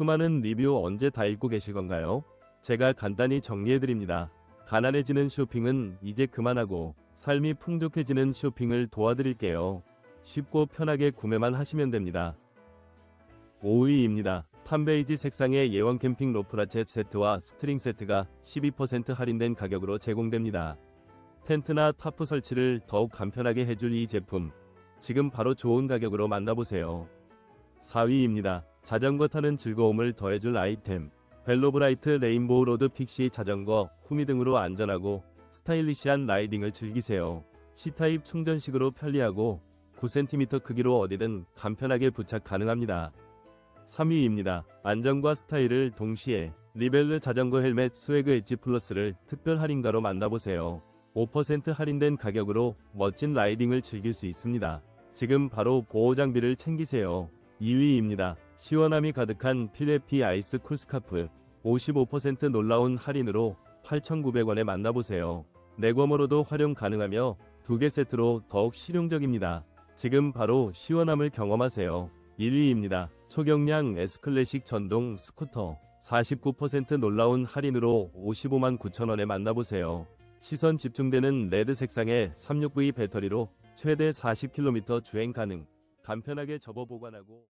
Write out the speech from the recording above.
수많은 리뷰 언제 다 읽고 계실 건가요? 제가 간단히 정리해드립니다. 가난해지는 쇼핑은 이제 그만하고 삶이 풍족해지는 쇼핑을 도와드릴게요. 쉽고 편하게 구매만 하시면 됩니다. 5위입니다. 탐베이지 색상의 예원 캠핑 로프라쳇 세트와 스트링 세트가 12% 할인된 가격으로 제공됩니다. 텐트나 타프 설치를 더욱 간편하게 해줄 이 제품. 지금 바로 좋은 가격으로 만나보세요. 4위입니다. 자전거 타는 즐거움을 더해줄 아이템. 벨로브라이트 레인보우 로드 픽시 자전거, 후미 등으로 안전하고 스타일리시한 라이딩을 즐기세요. C타입 충전식으로 편리하고 9cm 크기로 어디든 간편하게 부착 가능합니다. 3위입니다. 안전과 스타일을 동시에 리벨르 자전거 헬멧 스웨그 엣지 플러스를 특별 할인가로 만나보세요. 5% 할인된 가격으로 멋진 라이딩을 즐길 수 있습니다. 지금 바로 보호 장비를 챙기세요. 2위입니다. 시원함이 가득한 필레피 아이스 쿨스카프 55% 놀라운 할인으로 8,900원에 만나보세요. 내검으로도 활용 가능하며 두 개 세트로 더욱 실용적입니다. 지금 바로 시원함을 경험하세요. 1위입니다. 초경량 S클래식 전동 스쿠터 49% 놀라운 할인으로 55만 9천원에 만나보세요. 시선 집중되는 레드 색상의 36V 배터리로 최대 40km 주행 가능. 간편하게 접어 보관하고